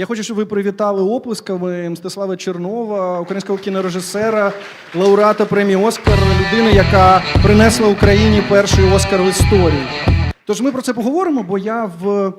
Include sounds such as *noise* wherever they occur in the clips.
Я хочу, щоб ви привітали оплесками Мстислава Чернова, українського кінорежисера, лауреата премії Оскар, людини, яка принесла Україні перший Оскар в історії. Тож ми про це поговоримо, бо я в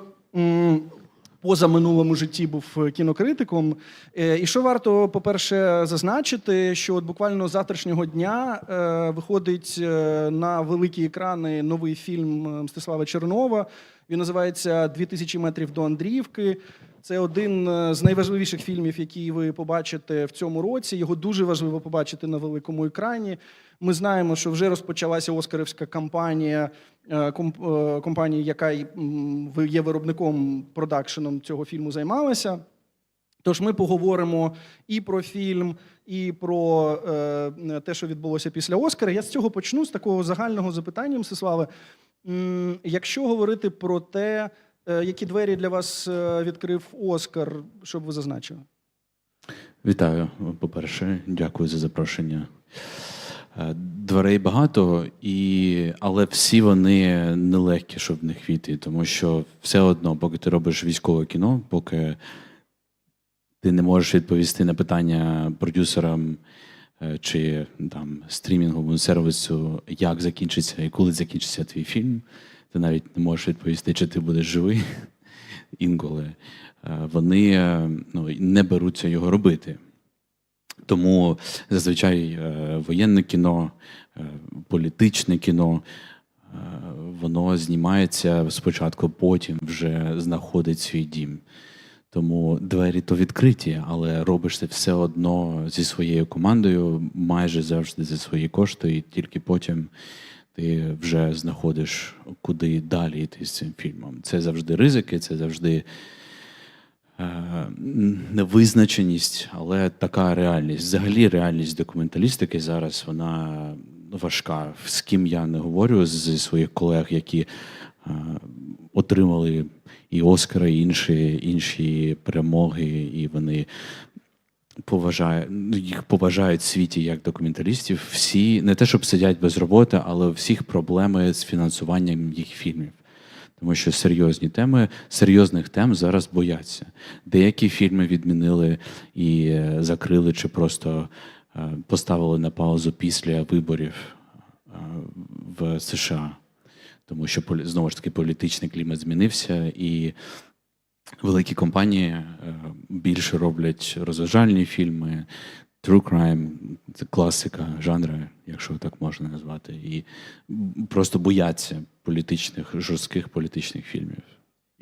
позаминулому житті був кінокритиком. Е, І що варто, по-перше, зазначити, що от буквально з завтрашнього дня е, виходить е, на великі екрани новий фільм Мстислава Чернова. Він називається «2000 метрів до Андріївки. Це один е, з найважливіших фільмів, які ви побачите в цьому році. Його дуже важливо побачити на великому екрані. Ми знаємо, що вже розпочалася Оскарівська кампанія е, е, компанії, яка є виробником продакшеном цього фільму, займалася. Тож ми поговоримо і про фільм, і про е, те, що відбулося після Оскара. Я з цього почну з такого загального запитання, Мсиславе. Якщо говорити про те, які двері для вас е, відкрив Оскар, що б ви зазначили? Вітаю. По-перше, дякую за запрошення. Е, Дверей багато, і... але всі вони нелегкі, щоб в них війти, тому що все одно, поки ти робиш військове кіно, поки ти не можеш відповісти на питання продюсерам е, чи там стрімінговому сервісу, як закінчиться і коли закінчиться твій фільм, ти навіть не можеш відповісти, чи ти будеш живий *laughs* інколи. Е, Вони е, ну, не беруться його робити. Тому зазвичай е, воєнне кіно, політичне кіно, воно знімається спочатку, потім вже знаходить свій дім. Тому двері то відкриті, але робиш це все одно зі своєю командою, майже завжди за свої кошти, і тільки потім ти вже знаходиш, куди далі йти з цим фільмом. Це завжди ризики, це завжди е, невизначеність, але така реальність. Взагалі, реальність документалістики зараз вона важка. З ким я не говорю зі своїх колег, які е, отримали і Оскара, і інші, інші перемоги, і вони поважають, ну, їх поважають в світі як документалістів. Всі не те, щоб сидять без роботи, але у всіх проблеми з фінансуванням їх фільмів. Тому що серйозні теми, серйозних тем зараз бояться. Деякі фільми відмінили і е, закрили, чи просто е, поставили на паузу після виборів е, в США. Тому що знову ж таки політичний клімат змінився, і великі компанії е, більше роблять розважальні фільми, true crime, це класика жанру, якщо так можна назвати, і просто бояться політичних, жорстких політичних фільмів.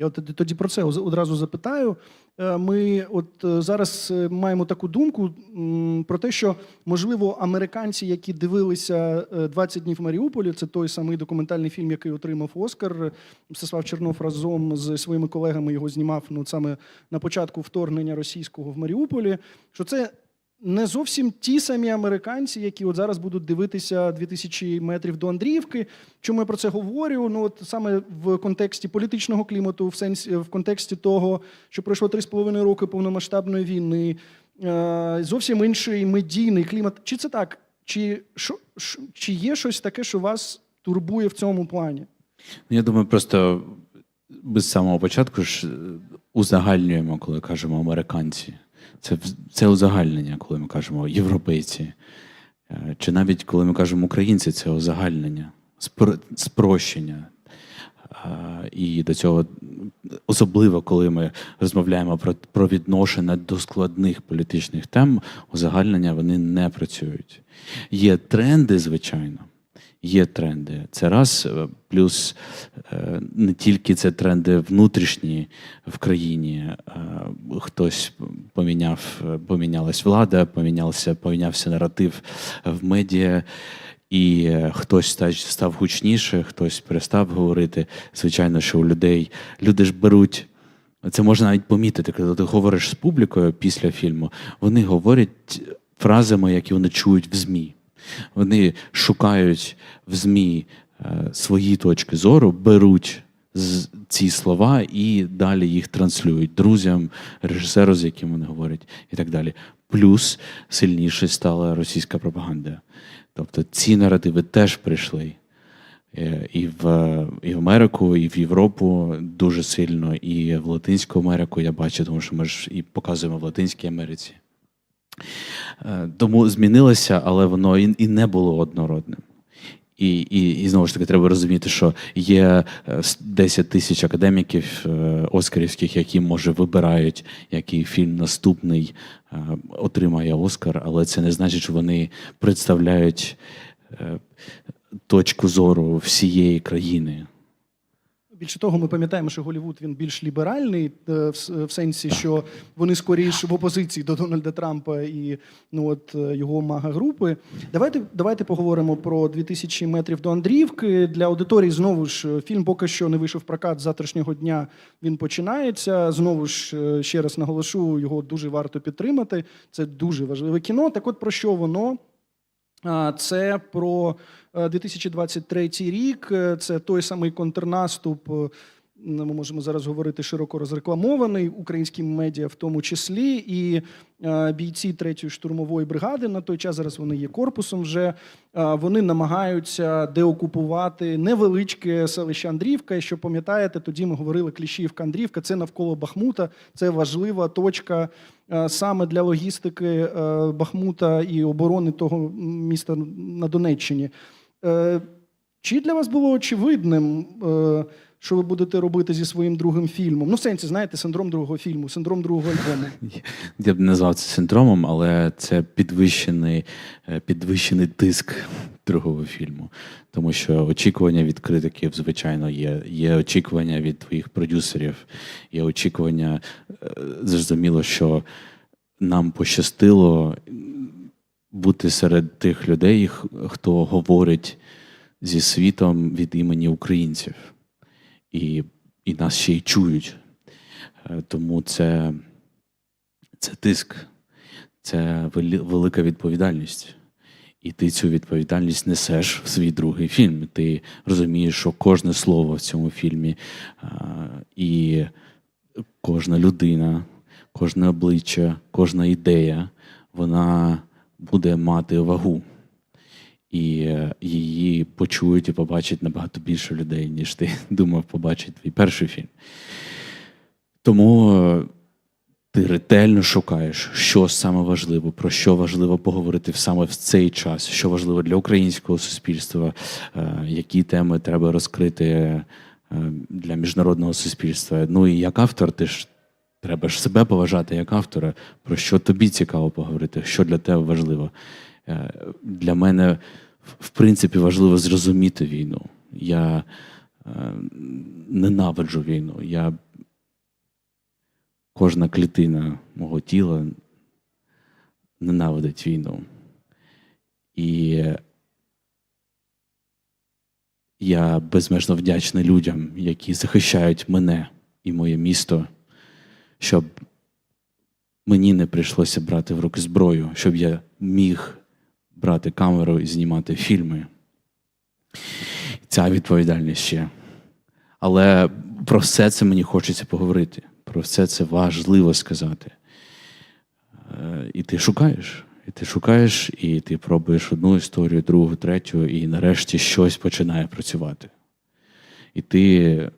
Я от тоді- про це одразу запитаю. Е, Ми от е, зараз е, маємо таку думку про те, що можливо американці, які дивилися е, «20 днів в Маріуполі, це той самий документальний фільм, який отримав Оскар. Мстислав Чернов разом з своїми колегами його знімав ну, саме на початку вторгнення російського в Маріуполі. Що це не зовсім ті самі американці, які от зараз будуть дивитися 2000 метрів до Андріївки. Чому я про це говорю? Ну от саме в контексті політичного клімату, в сенсі в контексті того, що пройшло 3,5 роки повномасштабної війни, е, зовсім інший медійний клімат. Чи це так? Чи що, чи є щось таке, що вас турбує в цьому плані? Ну, Я думаю, просто без самого початку ж е, узагальнюємо, коли кажемо американці. Це, це узагальнення, коли ми кажемо європейці. Е, Чи навіть коли ми кажемо українці, це узагальнення, спрощення. Е, І до цього, особливо коли ми розмовляємо про, про відношення до складних політичних тем, узагальнення вони не працюють. Є тренди, звичайно. Є тренди. Це раз, е, плюс е, не тільки це тренди внутрішні в країні. е, Хтось поміняв, помінялась влада, помінявся, помінявся наратив в медіа, і хтось ста- став гучніше, хтось перестав говорити. Звичайно, що у людей люди ж беруть. Це можна навіть помітити, коли ти говориш з публікою після фільму, вони говорять фразами, які вони чують в ЗМІ. Вони шукають в ЗМІ е, свої точки зору, беруть ці слова і далі їх транслюють друзям, режисеру, з яким вони говорять, і так далі. Плюс сильніше стала російська пропаганда. Тобто ці наративи теж прийшли. Е, І в, і в Америку, і в Європу дуже сильно, і в Латинську Америку я бачу, тому що ми ж і показуємо в Латинській Америці. Е, Тому змінилося, але воно і, не було однородним. І, і, і знову ж таки треба розуміти, що є е, 10 тисяч академіків е, оскарівських, які може вибирають, який фільм наступний е, отримає Оскар, але це не значить, що вони представляють е, точку зору всієї країни. Більше того, ми пам'ятаємо, що Голівуд він більш ліберальний е, в, сенсі, що вони скоріш в опозиції до Дональда Трампа і ну от е, його мага-групи. Давайте давайте поговоримо про 2000 метрів до Андріївки. Для аудиторії знову ж е, фільм поки що не вийшов в прокат з завтрашнього дня. Він починається. Знову ж ще раз наголошу, його дуже варто підтримати. Це дуже важливе кіно. Так, от про що воно? Це про е, 2023 рік. Е, Це той самий контрнаступ. е, Ми можемо зараз говорити широко розрекламований українським медіа, в тому числі, і е, бійці третьої штурмової бригади на той час зараз вони є корпусом. Вже е, вони намагаються деокупувати невеличке селище Андрівка. І що пам'ятаєте, тоді ми говорили Кліщівка Андрівка. Це навколо Бахмута. Це важлива точка е, саме для логістики е, Бахмута і оборони того міста на Донеччині. Е, Чи для вас було очевидним, е, що ви будете робити зі своїм другим фільмом? Ну, в сенсі, знаєте, синдром другого фільму, синдром другого альбому. *laughs* Я б не назвав це синдромом, але це підвищений, е, підвищений тиск другого фільму. Тому що очікування від критиків, звичайно, є. Є очікування від твоїх продюсерів, є очікування, е, зрозуміло, що нам пощастило бути серед тих людей, хто говорить зі світом від імені українців. І, і нас ще й чують. Е, Тому це це тиск, це велика відповідальність. І ти цю відповідальність несеш в свій другий фільм. Ти розумієш, що кожне слово в цьому фільмі і кожна людина, кожне обличчя, кожна ідея, вона буде мати вагу. І е, її почують і побачать набагато більше людей, ніж ти *laughs* думав побачити твій перший фільм. Тому е, ти ретельно шукаєш, що саме важливо, про що важливо поговорити саме в цей час, що важливо для українського суспільства, е, які теми треба розкрити е, для міжнародного суспільства. Ну і як автор, ти ж треба ж себе поважати як автора, про що тобі цікаво поговорити, що для тебе важливо. Е, Для мене, в- принципі, важливо зрозуміти війну. Я ненавиджу війну. Я кожна клітина мого тіла ненавидить війну. І я безмежно вдячний людям, які захищають мене і моє місто, щоб мені не прийшлося брати в руки зброю, щоб я міг брати камеру і знімати фільми. Ця відповідальність ще. Але про все це мені хочеться поговорити. Про все це важливо сказати. Е, І ти шукаєш. І ти шукаєш, і ти пробуєш одну історію, другу, третю, і нарешті щось починає працювати. І ти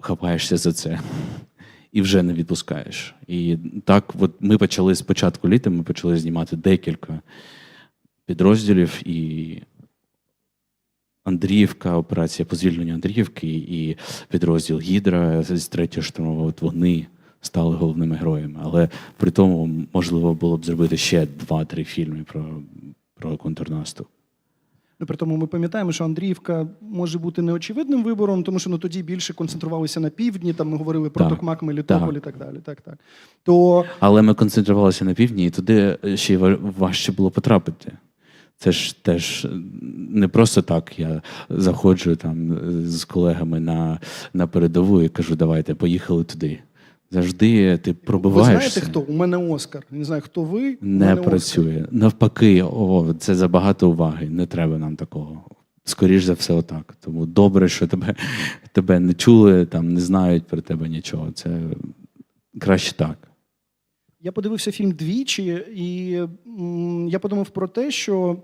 хапаєшся за це *laughs* і вже не відпускаєш. І так, от ми почали з початку літа, ми почали знімати декілька підрозділів, і Андріївка, операція по звільненню Андріївки і підрозділ Гідра з третього штурмового, от вони стали головними героями. Але при тому можливо було б зробити ще два-три фільми про, про контрнаступ. Ну, при тому ми пам'ятаємо, що Андріївка може бути неочевидним вибором, тому що ну, тоді більше концентрувалися на півдні, там ми говорили про Так. Токмак, Мелітополь і так далі. Так, так. То Але ми концентрувалися на півдні, і туди ще важче було потрапити. Це ж теж не просто так. Я заходжу там з колегами на, на передову і кажу, давайте, поїхали туди. Завжди ти ви знаєте, хто? У мене Оскар. Не знаю, хто ви. Не працює. Навпаки, о, це забагато уваги. Не треба нам такого. Скоріш за все, отак. Тому добре, що тебе, тебе не чули, там не знають про тебе нічого. Це краще так. Я подивився фільм двічі, і м, я подумав про те, що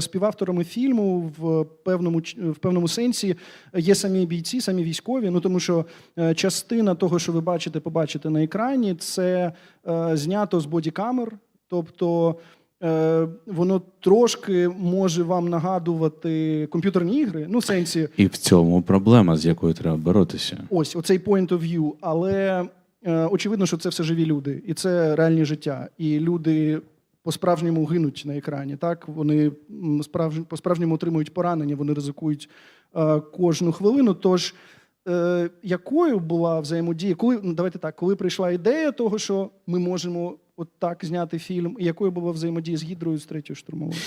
співавторами фільму в певному в певному сенсі є самі бійці, самі військові. Ну тому що е, частина того, що ви бачите, побачите на екрані, це е, знято з бодікамер, тобто. е, Воно трошки може вам нагадувати комп'ютерні ігри, ну в сенсі, І в цьому проблема, з якою треба боротися. ось оцей point of view, але е, очевидно, що це все живі люди, і це реальні життя. І люди по-справжньому гинуть на екрані. Так вони по-справжньому отримують поранення, вони ризикують е, кожну хвилину. Тож, е, якою була взаємодія? Коли ну, давайте так, коли прийшла ідея того, що ми можемо от так зняти фільм, і якою була взаємодія з гідрою з третьою штурмовою?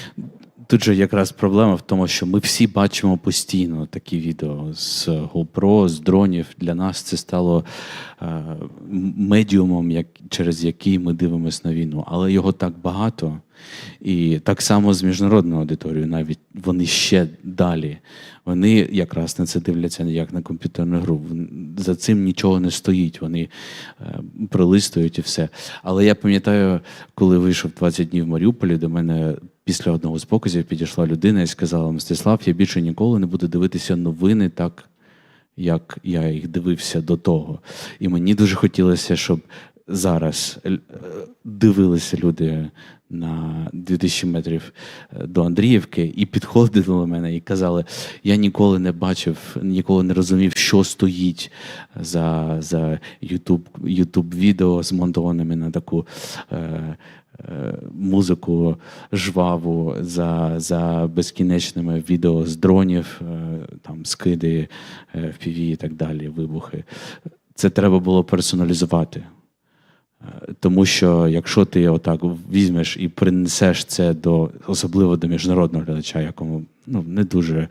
Тут же якраз проблема в тому, що ми всі бачимо постійно такі відео з GoPro, з дронів. Для нас це стало е, медіумом, як, через який ми дивимося на війну. Але його так багато. І так само з міжнародною аудиторією, навіть вони ще далі. Вони якраз на це дивляться як на комп'ютерну гру. За цим нічого не стоїть. Вони е, пролистують і все. Але я пам'ятаю, коли вийшов 20 днів в Маріуполі, до мене після одного з показів підійшла людина і сказала: Мстислав, я більше ніколи не буду дивитися новини так, як я їх дивився до того. І мені дуже хотілося, щоб зараз е, дивилися люди на 2000 метрів е, до Андріївки і підходили до мене і казали: я ніколи не бачив, ніколи не розумів, що стоїть за, за YouTube, YouTube відео змонтованими на таку. Е, Музику жваву за, за безкінечними відео з дронів, е, там скиди е, в і так далі, вибухи. Це треба було персоналізувати. Е, Тому що якщо ти отак візьмеш і принесеш це до особливо до міжнародного глядача, якому ну не дуже,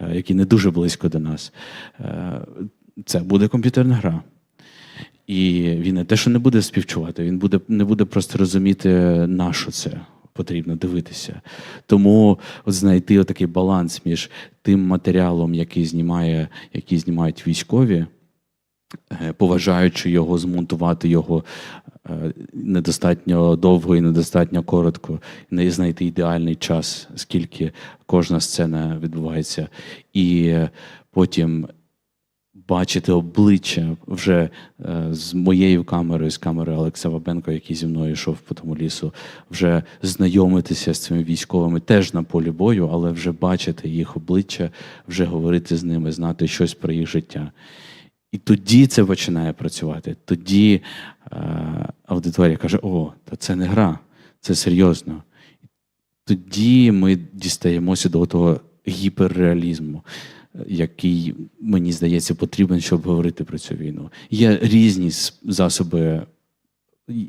е, який не дуже близько до нас, е, це буде комп'ютерна гра. І він не те, що не буде співчувати, він буде не буде просто розуміти, на що це потрібно дивитися. Тому от знайти отакий баланс між тим матеріалом, який знімає, який знімають військові е, поважаючи його, змонтувати його е, недостатньо довго і недостатньо коротко, не знайти ідеальний час, скільки кожна сцена відбувається, і потім бачити обличчя вже е, з моєю камерою, з камери Олекса Бабенко, який зі мною йшов по тому лісу, вже знайомитися з цими військовими теж на полі бою, але вже бачити їх обличчя, вже говорити з ними, знати щось про їх життя. І тоді це починає працювати. Тоді е, аудиторія каже: О, та це не гра, це серйозно. Тоді ми дістаємося до того гіперреалізму, який, мені здається, потрібен, щоб говорити про цю війну. Є різні засоби,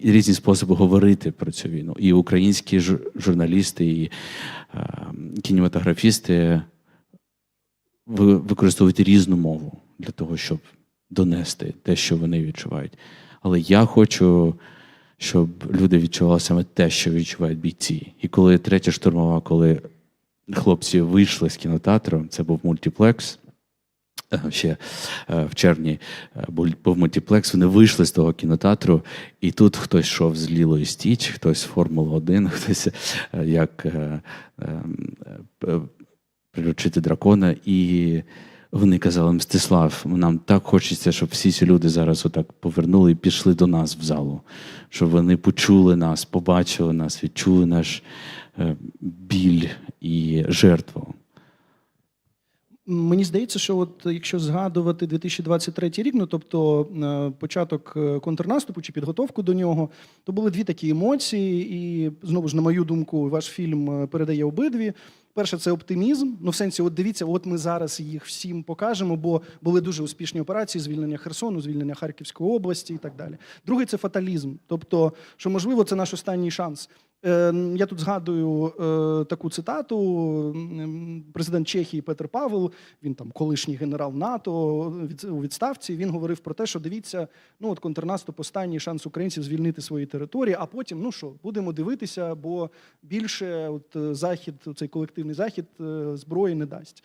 різні способи говорити про цю війну. І українські журналісти, і кінематографісти використовують різну мову для того, щоб донести те, що вони відчувають. Але я хочу, щоб люди відчували саме те, що відчувають бійці. І коли третя штурмова, коли хлопці вийшли з кінотеатру, це був мультиплекс. е, Ще е, в червні е, був мультиплекс, вони вийшли з того кінотеатру, і тут хтось йшов з Лілою Стіч, хтось з Формули 1, *laughs* хтось як приручити дракона. І вони казали: Мстислав, нам так хочеться, щоб всі ці люди зараз отак повернули і пішли до нас в залу, щоб вони почули нас, побачили нас, відчули наш біль і жертву. Мені здається, що от якщо згадувати 2023 рік, ну тобто е, початок е, контрнаступу чи підготовку до нього, то були дві такі емоції, і знову ж, на мою думку, ваш фільм е, передає обидві. Перше, це оптимізм. Ну, в сенсі, от дивіться, от ми зараз їх всім покажемо, бо були дуже успішні операції: звільнення Херсону, звільнення Харківської області і так далі. Другий це фаталізм. Тобто, що можливо, це наш останній шанс. Е, Я тут згадую е, таку цитату. Президент Чехії Петр Павел, він там колишній генерал НАТО у відставці. Він говорив про те, що дивіться, ну от контрнаступ останній шанс українців звільнити свої території. А потім, ну що, будемо дивитися, бо більше от е, захід, цей колективний захід е, зброї не дасть.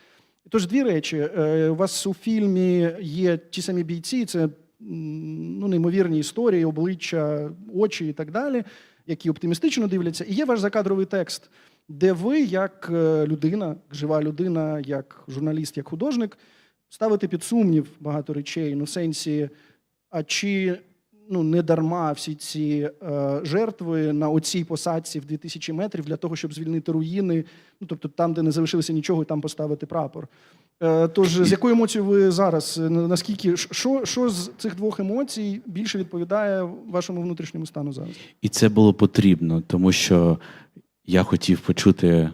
Тож дві речі. У вас у фільмі є ті самі бійці, це ну, неймовірні історії, обличчя, очі і так далі, які оптимістично дивляться. І є ваш закадровий текст. де ви, як е, людина, жива людина, як журналіст, як художник, ставите під сумнів багато речей. Ну, в сенсі, а чи ну, не дарма всі ці е, жертви на оцій посадці в 2000 метрів для того, щоб звільнити руїни, ну, тобто там, де не залишилося нічого, і там поставити прапор. Е, Тож, з якою емоцією ви зараз? Е, Наскільки що, що з цих двох емоцій більше відповідає вашому внутрішньому стану зараз? І це було потрібно, тому що я хотів почути,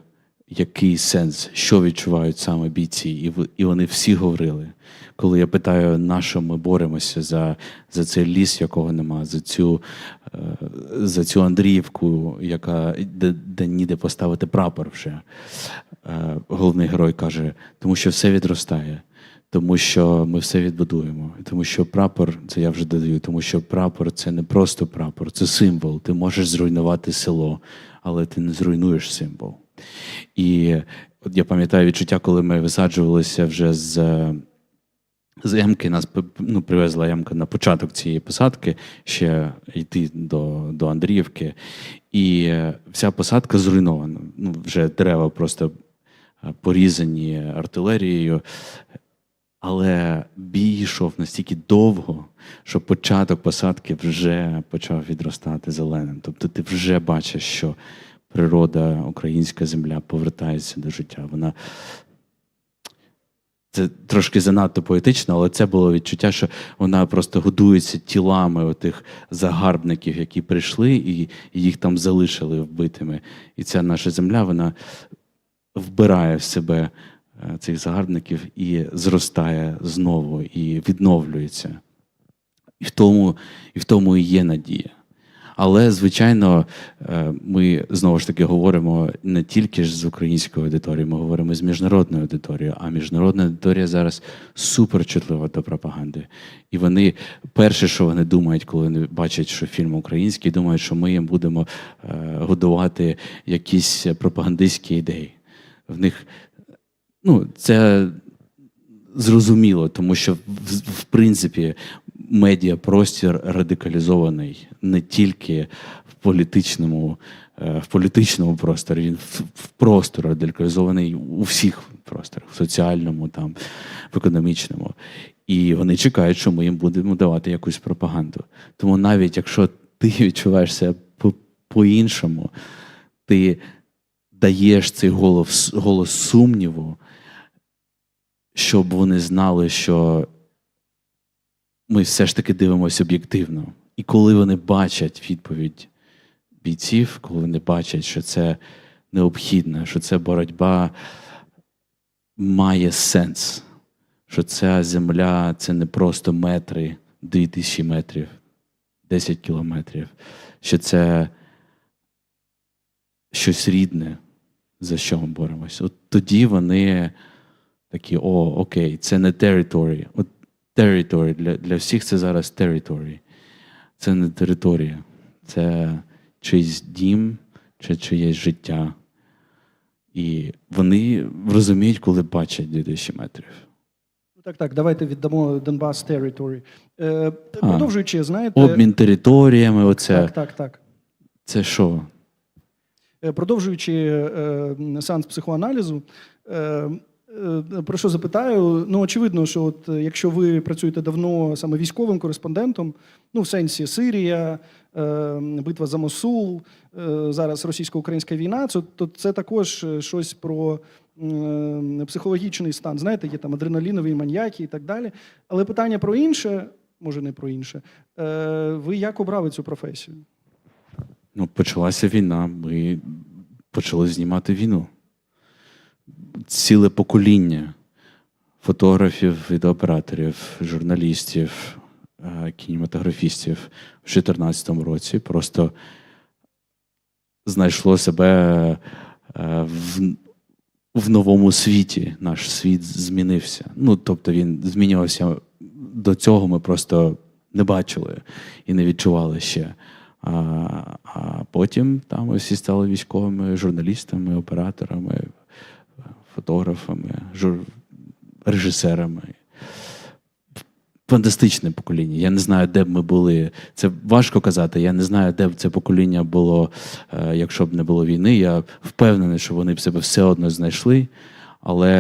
який сенс, що відчувають саме бійці. І, і вони всі говорили. Коли я питаю, на що ми боремося за, за цей ліс, якого нема, за цю, е, за цю Андріївку, яка, де, де ніде поставити прапор вже. Е, головний герой каже, тому що все відростає. Тому що ми все відбудуємо. Тому що прапор, це я вже додаю, тому що прапор це не просто прапор, це символ. Ти можеш зруйнувати село, але ти не зруйнуєш символ. І от я пам'ятаю відчуття, коли ми висаджувалися вже з, з Емки, нас ну, привезла Емка на початок цієї посадки, ще йти до, до Андріївки. І е, вся посадка зруйнована. Ну, вже дерева просто порізані артилерією. Але бій йшов настільки довго, що початок посадки вже почав відростати зеленим. Тобто ти вже бачиш, що природа, українська земля повертається до життя. Вона це трошки занадто поетично, але це було відчуття, що вона просто годується тілами отих загарбників, які прийшли, і їх там залишили вбитими. І ця наша земля, вона вбирає в себе е, цих загарбників і зростає знову, і відновлюється. І в тому, і в тому і є надія. Але, звичайно, е, ми знову ж таки говоримо не тільки ж з українською аудиторією, ми говоримо з міжнародною аудиторією. А міжнародна аудиторія зараз супер чутлива до пропаганди. І вони перше, що вони думають, коли вони бачать, що фільм український, думають, що ми їм будемо е, годувати якісь пропагандистські ідеї. В них ну, це зрозуміло, тому що в, в принципі медіапростір радикалізований не тільки в політичному, е, в політичному просторі, він в, просторі радикалізований у всіх просторах, в соціальному, там, в економічному. І вони чекають, що ми їм будемо давати якусь пропаганду. Тому навіть якщо ти *laughs* відчуваєш себе по- по-іншому, ти даєш цей голос, голос сумніву, щоб вони знали, що ми все ж таки дивимося об'єктивно. І коли вони бачать відповідь бійців, коли вони бачать, що це необхідно, що ця боротьба має сенс, що ця земля це не просто метри, 2000 метрів, 10 кілометрів, що це щось рідне, за що ми боремося. От тоді вони такі: о, окей, це не територія. От територія для, для всіх це зараз територія. Це не територія, це чийсь дім чи чиєсь життя. І вони розуміють, коли бачать 2000 метрів. Ну, Так, так, давайте віддамо Донбас Territory. Е, продовжуючи, знаєте, Обмін територіями, оце так, так, так. це що? Е, Продовжуючи е, сеанс психоаналізу, е, про що запитаю? Ну, очевидно, що от якщо ви працюєте давно саме військовим кореспондентом, ну в сенсі Сирія, битва за Мосул, зараз російсько-українська війна, то це також щось про психологічний стан. Знаєте, є там адреналінові маньяки і так далі. Але питання про інше, може не про інше. Ви як обрали цю професію? Ну, почалася війна, ми почали знімати війну. Ціле покоління фотографів, відеооператорів, журналістів, е, кінематографістів в 2014 році просто знайшло себе е, в, в новому світі. Наш світ змінився. Ну, тобто він змінювався до цього, ми просто не бачили і не відчували ще. А, потім там всі стали військовими журналістами, операторами, фотографами, жур... режисерами. фантастичне покоління. Я не знаю, де б ми були. Це важко казати. Я не знаю, де б це покоління було, е, якщо б не було війни. Я впевнений, що вони б себе все одно знайшли. Але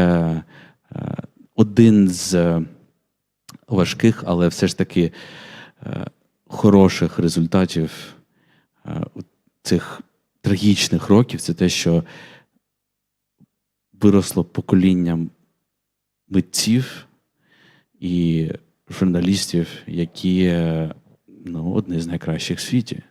е, один з е, важких, але все ж таки хороших результатів е, цих трагічних років це те, що виросло покоління митців і журналістів, які ну, одні з найкращих в світі.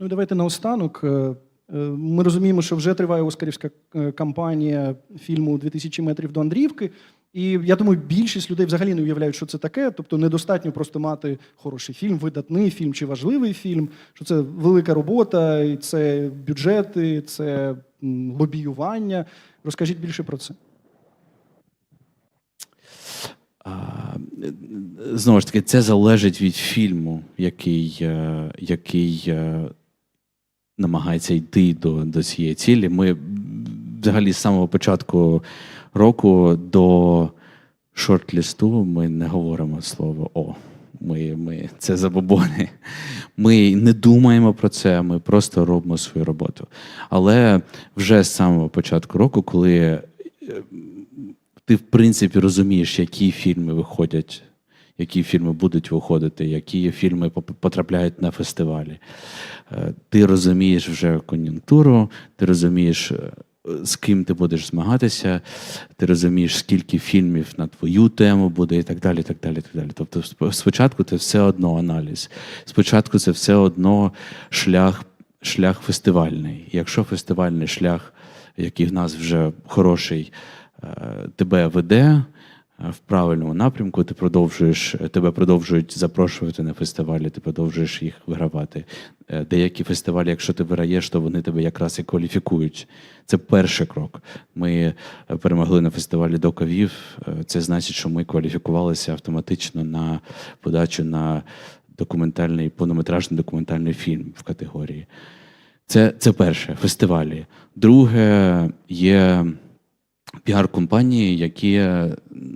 Ну давайте наостанок. Е, е, Ми розуміємо, що вже триває Оскарівська кампанія фільму «2000 метрів до Андрівки. І я думаю, більшість людей взагалі не уявляють, що це таке. Тобто недостатньо просто мати хороший фільм, видатний фільм чи важливий фільм. Що це велика робота, і це бюджети, це лобіювання. Розкажіть більше про це. Знову ж таки, це залежить від фільму, який, е, який е, намагається йти до, до цієї цілі. Ми взагалі з самого початку року до шорт-лісту ми не говоримо слово О. Ми, ми, це забобони. Ми не думаємо про це, ми просто робимо свою роботу. Але вже з самого початку року, коли е, ти в принципі розумієш, які фільми виходять, які фільми будуть виходити, які фільми потрапляють на фестивалі. Е, Ти розумієш вже кон'юнктуру, ти розумієш, е, з ким ти будеш змагатися, ти розумієш, скільки фільмів на твою тему буде, і так далі. так далі, так далі. Тобто, спочатку це все одно аналіз. Спочатку це все одно шлях, шлях фестивальний. Якщо фестивальний шлях, який в нас вже хороший, е, тебе веде в правильному напрямку, ти продовжуєш, тебе продовжують запрошувати на фестивалі, ти продовжуєш їх вигравати. Е, Деякі фестивалі, якщо ти виграєш, то вони тебе якраз і кваліфікують. Це перший крок. Ми е, перемогли на фестивалі до Кавів. Е, Це значить, що ми кваліфікувалися автоматично на подачу на документальний повнометражний документальний фільм в категорії. Це, це перше фестивалі. Друге, є піар-компанії, які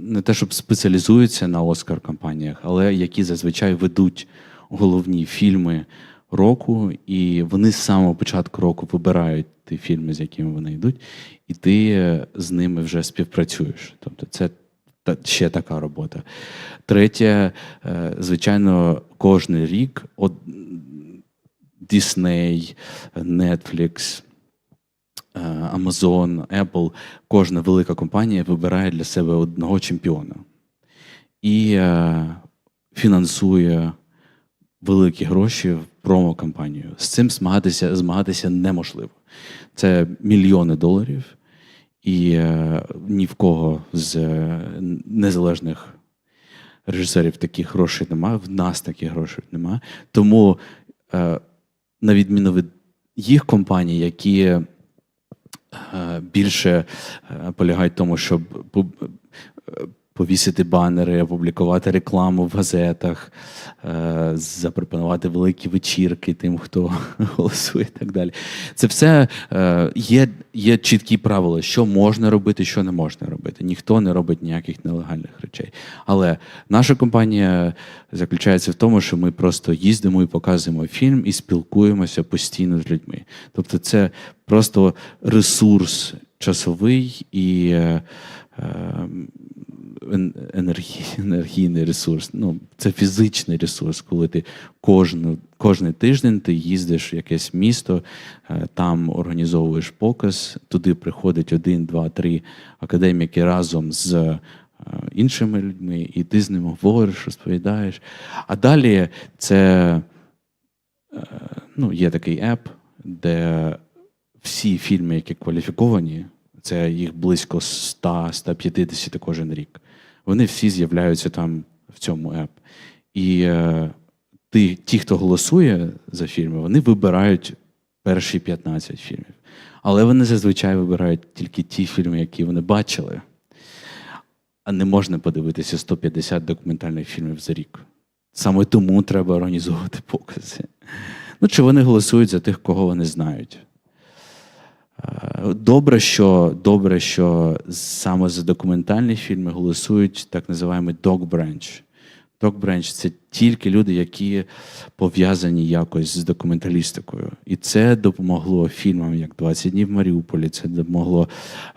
не те, щоб спеціалізуються на Оскар-кампаніях, але які зазвичай ведуть головні фільми року, і вони з самого початку року вибирають ті фільми, з якими вони йдуть, і ти е, з ними вже співпрацюєш. Тобто, це ще така робота. Третє, е, звичайно, кожен рік Netflix, е, Amazon, Apple, кожна велика компанія вибирає для себе одного чемпіона і е, фінансує великі гроші в промо-кампанію. З цим змагатися, змагатися неможливо. Це мільйони доларів, і е, ні в кого з е, незалежних режисерів таких грошей немає, в нас таких грошей немає. Тому, е, на відміну від їх компаній, які е, більше е, полягають в тому, щоб е, повісити банери, опублікувати рекламу в газетах, е, запропонувати великі вечірки тим, хто *laughs* голосує і так далі. Це все е, є, є чіткі правила, що можна робити, що не можна робити. Ніхто не робить ніяких нелегальних речей. Але наша компанія заключається в тому, що ми просто їздимо і показуємо фільм і спілкуємося постійно з людьми. Тобто, це просто ресурс часовий і. е, енергій, енергійний ресурс. Ну, це фізичний ресурс, коли ти кожну, кожний тиждень ти їздиш в якесь місто, е, там організовуєш показ, туди приходить один, два, три академіки разом з е, іншими людьми, і ти з ними говориш, розповідаєш. А далі це е, ну, є такий еп, де всі фільми, які кваліфіковані, це їх близько 100-150 кожен рік. Вони всі з'являються там в цьому еп. І е, ти, ті, хто голосує за фільми, вони вибирають перші 15 фільмів. Але вони зазвичай вибирають тільки ті фільми, які вони бачили. А не можна подивитися 150 документальних фільмів за рік. Саме тому треба організовувати *laughs* покази. Ну, чи вони голосують за тих, кого вони знають. Добре, що, добре, що саме за документальні фільми голосують так називаємо dog branch. Док Бренч це тільки люди, які пов'язані якось з документалістикою. І це допомогло фільмам, як «20 днів в Маріуполі, це допомогло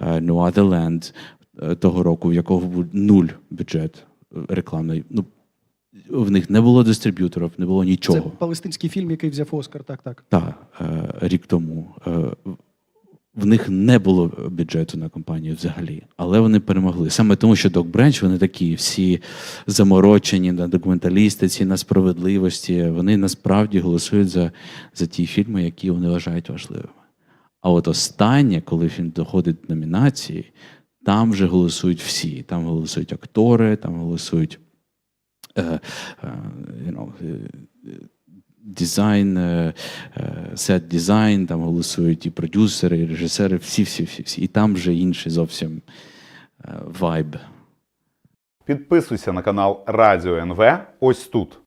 е, No Other Land е, того року, в якого був нуль бюджет рекламний. Ну, в них не було дистриб'юторів, не було нічого. Це палестинський фільм, який взяв Оскар. Так, так. Так, е, рік тому. Е, В них не було бюджету на компанію взагалі, але вони перемогли. Саме тому, що Док Бренч, вони такі всі заморочені на документалістиці, на справедливості. Вони насправді голосують за, за ті фільми, які вони вважають важливими. А от останнє, коли фільм доходить до номінації, там вже голосують всі. Там голосують актори, там голосують е, е, you know, е, дизайн, е, е, сет дизайн, там голосують і продюсери, і режисери, всі, всі, всі, всі. І там вже інший зовсім е, вайб. Підписуйся на канал Радіо НВ ось тут.